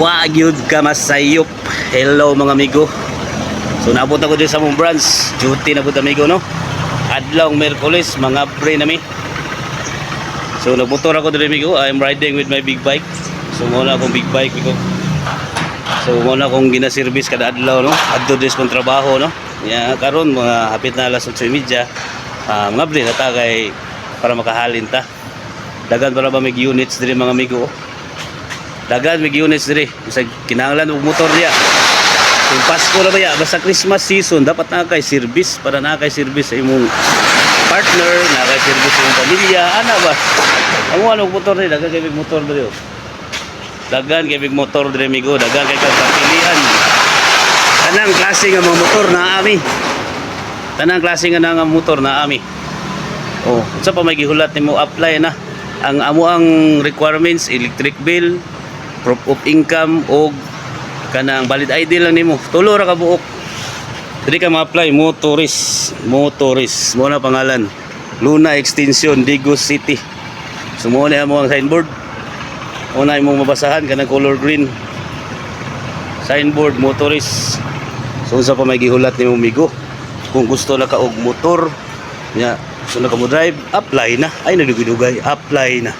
Wagyud ka masayop. Hello mga amigo. So naabot ako din sa mong branch. Duty na po amigo no. Adlaw Merkulis mga pre nami. So nagmotor ako din amigo. I'm riding with my big bike. So muna akong big bike amigo. So muna akong gina-service kada adlaw no. Adto din kong trabaho no. Ya karon mga hapit na alas 8:30. Ah, mga pre nata kay para makahalin ta. Dagan para ba may units diri mga amigo. oh. Dagan may units diri. Bisag kinahanglan og motor niya. Kung Pasko na ba ya, basta Christmas season, dapat na kay service para na kay service sa imong partner, na kay service sa imong pamilya, ana ba? Amo ano og motor ni, dagan kay big motor diri. oh. Dagan kay big motor diri migo, dagan kay kapilian. Tanang klase nga mga motor na ami. Tanang klase nga nga motor na ami. Oh, sa pa may gihulat nimo apply na ang amo ang requirements electric bill, proof of income og kanang valid ID lang nimo. Tulo ra ka buok. Dili ka ma-apply motorist, motorist mo na pangalan. Luna Extension Digos City. Sumo na mo ang signboard. Una imong mabasahan kanang color green. Signboard motorist. So unsa pa may gihulat nimo migo? Kung gusto na ka og motor, nya gusto na ka mo drive, apply na. Ay nagdugay-dugay, apply na.